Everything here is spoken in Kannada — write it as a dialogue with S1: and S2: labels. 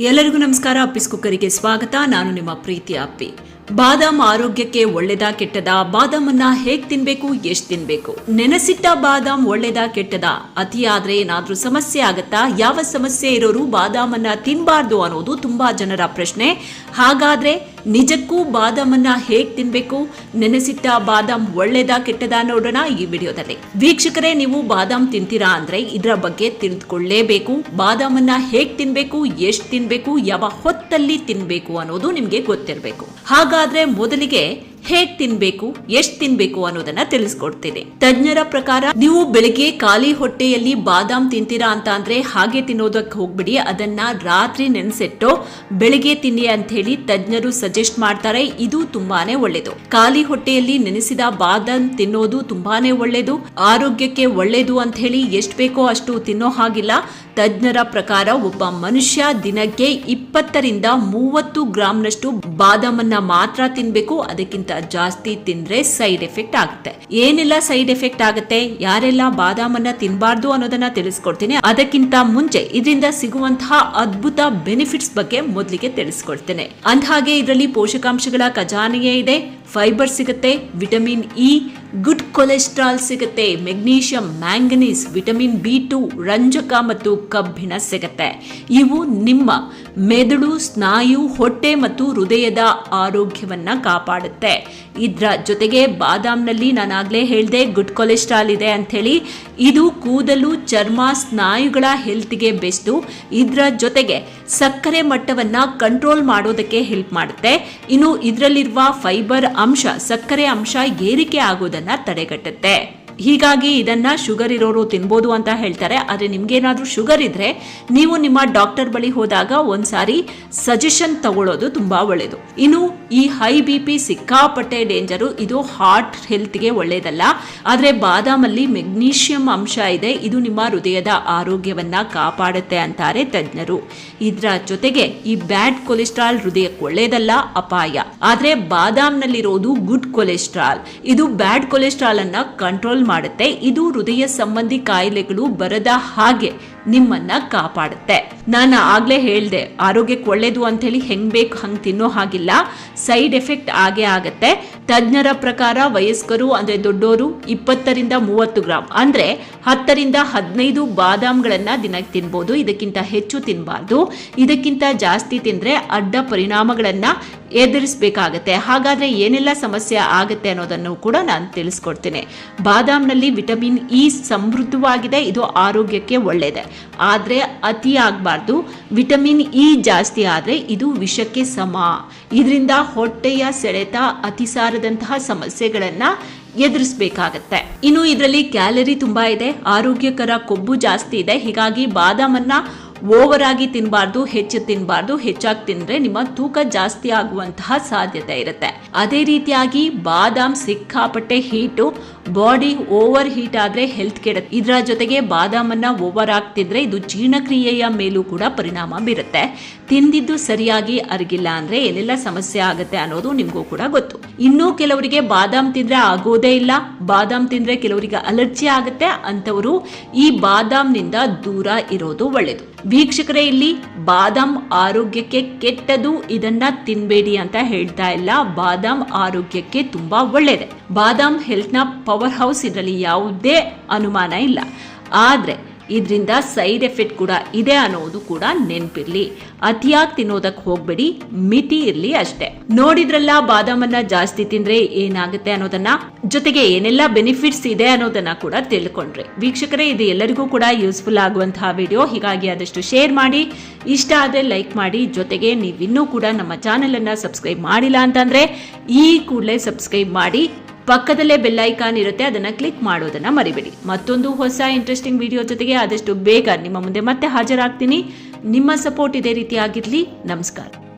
S1: ಎಲ್ಲರಿಗೂ ನಮಸ್ಕಾರ. ಅಪ್ಪಿಸ್ ಕುಕ್ಕರಿಗೆ ಸ್ವಾಗತ. ನಾನು ನಿಮ್ಮ ಪ್ರೀತಿ ಅಪ್ಪಿ. ಬಾದಾಮ್ ಆರೋಗ್ಯಕ್ಕೆ ಒಳ್ಳೆದಾ ಕೆಟ್ಟದಾ? ಬಾದಾಮನ್ನ ಹೇಗ್ ತಿನ್ಬೇಕು, ಎಷ್ಟ್ ತಿನ್ಬೇಕು? ನೆನೆಸಿಟ್ಟ ಬಾದಾಮ್ ಒಳ್ಳೆದಾ, ಕೆಟ್ಟದಾ? ಆದ್ರೆ ಏನಾದ್ರೂ ಸಮಸ್ಯೆ ಆಗತ್ತಾ? ಯಾವ ಸಮಸ್ಯೆ ಇರೋರು ಬಾದಾಮನ್ನ ತಿನ್ಬಾರ್ದು ಅನ್ನೋದು ತುಂಬಾ ಜನರ ಪ್ರಶ್ನೆ. ಹಾಗಾದ್ರೆ ನಿಜಕ್ಕೂ ಬಾದಾಮನ್ನ ಹೇಗ್ ತಿನ್ಬೇಕು? ನೆನೆಸಿಟ್ಟ ಬಾದಾಮ್ ಒಳ್ಳೆದಾ, ಕೆಟ್ಟದಾ ನೋಡೋಣ ಈ ವಿಡಿಯೋದಲ್ಲಿ. ವೀಕ್ಷಕರೇ, ನೀವು ಬಾದಾಮ್ ತಿಂತೀರಾ ಅಂದ್ರೆ ಇದರ ಬಗ್ಗೆ ತಿಳಿದುಕೊಳ್ಳೇಬೇಕು ಬಾದಾಮನ್ನ ಹೇಗ್ ತಿನ್ಬೇಕು, ಎಷ್ಟ್ ತಿನ್ಬೇಕು, ಯಾವ ಹೊತ್ತಲ್ಲಿ ತಿನ್ಬೇಕು ಅನ್ನೋದು ನಿಮ್ಗೆ ಗೊತ್ತಿರಬೇಕು. ಹಾಗಾದ್ರೆ ಮೊದಲಿಗೆ ಹೇಗ್ ತಿನ್ಬೇಕು, ಎಷ್ಟ್ ತಿನ್ಬೇಕು ಅನ್ನೋದನ್ನ ತಿಳಿಸ್ಕೊಡ್ತೀನಿ. ತಜ್ಞರ ಪ್ರಕಾರ, ನೀವು ಬೆಳಿಗ್ಗೆ ಖಾಲಿ ಹೊಟ್ಟೆಯಲ್ಲಿ ಬಾದಾಮ್ ತಿಂತೀರಾ ಅಂತ ಅಂದ್ರೆ ಹಾಗೆ ತಿನ್ನೋದಕ್ಕೆ ಹೋಗ್ಬಿಡಿ, ಅದನ್ನ ರಾತ್ರಿ ನೆನೆಸಿಟ್ಟು ಬೆಳಿಗ್ಗೆ ತಿನ್ನಿ ಅಂತ ಹೇಳಿ ತಜ್ಞರು ಸಜೆಸ್ಟ್ ಮಾಡ್ತಾರೆ, ಇದು ತುಂಬಾನೇ ಒಳ್ಳೇದು. ಖಾಲಿ ಹೊಟ್ಟೆಯಲ್ಲಿ ನೆನೆಸಿದ ಬಾದಾಮ್ ತಿನ್ನೋದು ತುಂಬಾನೇ ಒಳ್ಳೇದು, ಆರೋಗ್ಯಕ್ಕೆ ಒಳ್ಳೇದು ಅಂತ ಹೇಳಿ ಎಷ್ಟ್ ಬೇಕೋ ಅಷ್ಟು ತಿನ್ನೋ ಹಾಗಿಲ್ಲ. ತಜ್ಞರ ಪ್ರಕಾರ, ಒಬ್ಬ ಮನುಷ್ಯ ದಿನಕ್ಕೆ ಇಪ್ಪತ್ತರಿಂದ ಮೂವತ್ತು ಗ್ರಾಂನಷ್ಟು ಬಾದಾಮನ್ನ ಮಾತ್ರ ತಿನ್ಬೇಕು, ಅದಕ್ಕಿಂತ ಜಾಸ್ತಿ ತಿಂದ್ರೆ ಸೈಡ್ ಎಫೆಕ್ಟ್ ಆಗುತ್ತೆ. ಏನೆಲ್ಲ ಸೈಡ್ ಎಫೆಕ್ಟ್ ಆಗುತ್ತೆ? ಯಾರೆಲ್ಲ ಬಾದಾಮನ್ನ ತಿನ್ಬಾರ್ದು ಅನ್ನೋದನ್ನ ತಿಳಿಸ್ಕೊಡ್ತೀನಿ. ಅದಕ್ಕಿಂತ ಮುಂಚೆ ಇದರಿಂದ ಸಿಗುವಂತಹ ಅದ್ಭುತ ಬೆನಿಫಿಟ್ಸ್ ಬಗ್ಗೆ ಮೊದಲಿಗೆ ತಿಳಿಸ್ಕೊಡ್ತೇನೆ. ಅಂದಹಾಗೆ ಇದರಲ್ಲಿ ಪೋಷಕಾಂಶಗಳ ಖಜಾನೆಯೇ ಇದೆ. ಫೈಬರ್ ಸಿಗುತ್ತೆ, ವಿಟಮಿನ್ ಇ, ಗುಡ್ ಕೊಲೆಸ್ಟ್ರಾಲ್ ಸಿಗುತ್ತೆ, magnesium, manganese, vitamin B two, ರಂಜಕ ಮತ್ತು ಕಬ್ಬಿಣ ಸಿಗುತ್ತೆ. ಇವು ನಿಮ್ಮ ಮೆದುಳು, ಸ್ನಾಯು, ಹೊಟ್ಟೆ ಮತ್ತು ಹೃದಯದ ಆರೋಗ್ಯವನ್ನ ಕಾಪಾಡುತ್ತೆ. ಇದರ ಜೊತೆಗೆ ಬಾದಾಮ್ನಲ್ಲಿ ನಾನಾಗಲೇ ಹೇಳಿದೆ, ಗುಡ್ ಕೊಲೆಸ್ಟ್ರಾಲ್ ಇದೆ ಅಂಥೇಳಿ. ಇದು ಕೂದಲು, ಚರ್ಮ, ಸ್ನಾಯುಗಳ ಹೆಲ್ತ್ಗೆ ಬೆಸ್ಟು. ಇದರ ಜೊತೆಗೆ ಸಕ್ಕರೆ ಮಟ್ಟವನ್ನ ಕಂಟ್ರೋಲ್ ಮಾಡೋದಕ್ಕೆ ಹೆಲ್ಪ್ ಮಾಡುತ್ತೆ. ಇನ್ನು ಇದರಲ್ಲಿರುವ ಫೈಬರ್ ಅಂಶ ಸಕ್ಕರೆ ಅಂಶ ಏರಿಕೆ ಆಗೋದನ್ನ ತಡೆಗಟ್ಟುತ್ತೆ. ಹೀಗಾಗಿ ಇದನ್ನ ಶುಗರ್ ಇರೋರು ತಿನ್ಬೋದು ಅಂತ ಹೇಳ್ತಾರೆ. ಆದರೆ ನಿಮ್ಗೇನಾದ್ರೂ ಶುಗರ್ ಇದ್ರೆ ನೀವು ನಿಮ್ಮ ಡಾಕ್ಟರ್ ಬಳಿ ಹೋದಾಗ ಒಂದ್ಸಾರಿ ಸಜೆಷನ್ ತಗೊಳ್ಳೋದು ತುಂಬಾ ಒಳ್ಳೇದು. ಇನ್ನು ಈ ಹೈ ಬಿ ಪಿ ಸಿಕ್ಕಾಪಟ್ಟೆ ಡೇಂಜರು, ಇದು ಹಾರ್ಟ್ ಹೆಲ್ತ್ಗೆ ಒಳ್ಳೇದಲ್ಲ. ಆದರೆ ಬಾದಾಮಲ್ಲಿ ಮೆಗ್ನೀಷಿಯಂ ಅಂಶ ಇದೆ. ಇದು ನಿಮ್ಮ ಹೃದಯದ ಆರೋಗ್ಯವನ್ನ ಕಾಪಾಡುತ್ತೆ ಅಂತಾರೆ ತಜ್ಞರು. ಇದರ ಜೊತೆಗೆ ಈ ಬ್ಯಾಡ್ ಕೊಲೆಸ್ಟ್ರಾಲ್ ಹೃದಯಕ್ಕೆ ಒಳ್ಳೇದಲ್ಲ, ಅಪಾಯ. ಆದರೆ ಬಾದಾಮ್ನಲ್ಲಿರೋದು ಗುಡ್ ಕೊಲೆಸ್ಟ್ರಾಲ್. ಇದು ಬ್ಯಾಡ್ ಕೊಲೆಸ್ಟ್ರಾಲ್ ಅನ್ನ ಕಂಟ್ರೋಲ್ ಮಾಡುತ್ತೆ. ಇದು ಹೃದಯ ಸಂಬಂಧಿ ಕಾಯಿಲೆಗಳು ಬರದ ಹಾಗೆ ನಿಮ್ಮನ್ನ ಕಾಪಾಡುತ್ತೆ. ನಾನು ಆಗ್ಲೇ ಹೇಳ್ದೆ, ಆರೋಗ್ಯಕ್ಕೆ ಒಳ್ಳೇದು ಅಂತ ಹೇಳಿ ಹೆಂಗ್ ಬೇಕು ಹಂಗ್ ತಿನ್ನೋ ಹಾಗಿಲ್ಲ. ಸೈಡ್ ಎಫೆಕ್ಟ್ ಆಗೇ ಆಗತ್ತೆ. ತಜ್ಞರ ಪ್ರಕಾರ ವಯಸ್ಕರು, ಅಂದ್ರೆ ದೊಡ್ಡೋರು, ಇಪ್ಪತ್ತರಿಂದ ಮೂವತ್ತು ಗ್ರಾಮ್ ಅಂದ್ರೆ ಹತ್ತರಿಂದ ಹದಿನೈದು ಬಾದಾಮ್ಗಳನ್ನ ದಿನಕ್ಕೆ ತಿನ್ಬೋದು. ಇದಕ್ಕಿಂತ ಹೆಚ್ಚು ತಿನ್ಬಾರ್ದು. ಇದಕ್ಕಿಂತ ಜಾಸ್ತಿ ತಿಂದ್ರೆ ಅಡ್ಡ ಪರಿಣಾಮಗಳನ್ನ ಎದುರಿಸಬೇಕಾಗತ್ತೆ. ಹಾಗಾದ್ರೆ ಏನೆಲ್ಲ ಸಮಸ್ಯೆ ಆಗುತ್ತೆ ಅನ್ನೋದನ್ನು ಕೂಡ ನಾನು ತಿಳಿಸ್ಕೊಡ್ತೀನಿ. ಬಾದಾಮ್ನಲ್ಲಿ ವಿಟಮಿನ್ ಇ ಸಮೃದ್ಧವಾಗಿದೆ. ಇದು ಆರೋಗ್ಯಕ್ಕೆ ಒಳ್ಳೆಯದೆ ಆದರೆ ಅತಿ ಆಗಬಾರ್ದು ವಿಟಮಿನ್ ಇ ಜಾಸ್ತಿ ಆದರೆ ಇದು ವಿಷಕ್ಕೆ ಸಮ. ಇದರಿಂದ ಹೊಟ್ಟೆಯ ಸೆಳೆತ, ಅತಿಸಾರದಂತಹ ಸಮಸ್ಯೆಗಳನ್ನು ಎದುರಿಸಬೇಕಾಗತ್ತೆ. ಇನ್ನು ಇದರಲ್ಲಿ ಕ್ಯಾಲರಿ ತುಂಬಾ ಇದೆ. ಆರೋಗ್ಯಕರ ಕೊಬ್ಬು ಜಾಸ್ತಿ ಇದೆ. ಹೀಗಾಗಿ ಬಾದಾಮನ್ನ ಓವರ್ ಆಗಿ ತಿನ್ನಬಾರ್ದು ಹೆಚ್ಚು ತಿನ್ನಬಾರ್ದು ಹೆಚ್ಚಾಗಿ ತಿಂದ್ರೆ ನಿಮ್ಮ ತೂಕ ಜಾಸ್ತಿ ಆಗುವಂತಹ ಸಾಧ್ಯತೆ ಇರುತ್ತೆ. ಅದೇ ರೀತಿಯಾಗಿ ಬಾದಾಮ್ ಸಿಕ್ಕಾಪಟ್ಟೆ ಹೀಟು ಬಾಡಿ ಓವರ್ ಹೀಟ್ ಆದ್ರೆ ಹೆಲ್ತ್ ಕೆಡುತ್ತೆ. ಇದರ ಜೊತೆಗೆ ಬಾದಾಮನ್ನ ಓವರ್ ಆಗ್ತಿದ್ರೆ ಇದು ಜೀರ್ಣಕ್ರಿಯೆಯ ಮೇಲೂ ಕೂಡ ಪರಿಣಾಮ ಬೀರುತ್ತೆ. ತಿಂದಿದ್ದು ಸರಿಯಾಗಿ ಅರಗಿಲ್ಲ ಅಂದ್ರೆ ಏನೆಲ್ಲ ಸಮಸ್ಯೆ ಆಗುತ್ತೆ ಅನ್ನೋದು ನಿಮಗೂ ಕೂಡ ಗೊತ್ತು. ಇನ್ನೂ ಕೆಲವರಿಗೆ ಬಾದಾಮ್ ತಿಂದ್ರೆ ಆಗೋದೇ ಇಲ್ಲ. ಬಾದಾಮ್ ತಿಂದ್ರೆ ಕೆಲವರಿಗೆ ಅಲರ್ಜಿ ಆಗುತ್ತೆ. ಅಂತವರು ಈ ಬಾದಾಮ್ನಿಂದ ದೂರ ಇರೋದು ಒಳ್ಳೇದು. ವೀಕ್ಷಕರೇ, ಇಲ್ಲಿ ಬಾದಾಮ್ ಆರೋಗ್ಯಕ್ಕೆ ಕೆಟ್ಟದು ಇದನ್ನ ತಿನ್ಬೇಡಿ ಅಂತ ಹೇಳ್ತಾ ಇಲ್ಲ. ಬಾದಾಮ್ ಆರೋಗ್ಯಕ್ಕೆ ತುಂಬಾ ಒಳ್ಳೇದೆ. ಬಾದಾಮ್ ಹೆಲ್ತ್ನ ಪವರ್ ಹೌಸ್ ಇದರಲ್ಲಿ ಯಾವುದೇ ಅನುಮಾನ ಇಲ್ಲ. ಆದರೆ ಇದರಿಂದ ಸೈಡ್ ಎಫೆಕ್ಟ್ ಕೂಡ ಇದೆ ಅನ್ನೋದು ಕೂಡ ನೆನಪಿರಲಿ. ಅತಿಯಾಗಿ ತಿನ್ನೋದಕ್ಕೆ ಹೋಗಬೇಡಿ, ಮಿತಿ ಇರಲಿ ಅಷ್ಟೇ. ನೋಡಿದ್ರಲ್ಲ ಬಾದಾಮನ್ನ ಜಾಸ್ತಿ ತಿಂದ್ರೆ ಏನಾಗುತ್ತೆ ಅನ್ನೋದನ್ನ? ಜೊತೆಗೆ ಏನೆಲ್ಲ ಬೆನಿಫಿಟ್ಸ್ ಇದೆ ಅನ್ನೋದನ್ನ ಕೂಡ ತಿಳ್ಕೊಂಡ್ರಿ. ವೀಕ್ಷಕರೇ, ಇದು ಎಲ್ಲರಿಗೂ ಕೂಡ ಯೂಸ್ಫುಲ್ ಆಗುವಂತಹ ವಿಡಿಯೋ. ಹೀಗಾಗಿ ಆದಷ್ಟು ಶೇರ್ ಮಾಡಿ, ಇಷ್ಟ ಆದರೆ ಲೈಕ್ ಮಾಡಿ. ಜೊತೆಗೆ ನೀವಿನ್ನೂ ಕೂಡ ನಮ್ಮ ಚಾನೆಲ್ ಅನ್ನ ಸಬ್ಸ್ಕ್ರೈಬ್ ಮಾಡಿಲ್ಲ ಅಂತಂದ್ರೆ ಈ ಕೂಡಲೇ ಸಬ್ಸ್ಕ್ರೈಬ್ ಮಾಡಿ. ಪಕ್ಕದಲ್ಲೇ ಬೆಲ್ ಐಕಾನ್ ಇರುತ್ತೆ, ಅದನ್ನ ಕ್ಲಿಕ್ ಮಾಡೋದನ್ನ ಮರಿಬೇಡಿ. ಮತ್ತೊಂದು ಹೊಸ ಇಂಟ್ರೆಸ್ಟಿಂಗ್ ವಿಡಿಯೋ ಜೊತೆಗೆ ಆದಷ್ಟು ಬೇಗ ನಿಮ್ಮ ಮುಂದೆ ಮತ್ತೆ ಹಾಜರಾಗ್ತೀನಿ. ನಿಮ್ಮ ಸಪೋರ್ಟ್ ಇದೇ ರೀತಿ ಆಗಿರ್ಲಿ. ನಮಸ್ಕಾರ.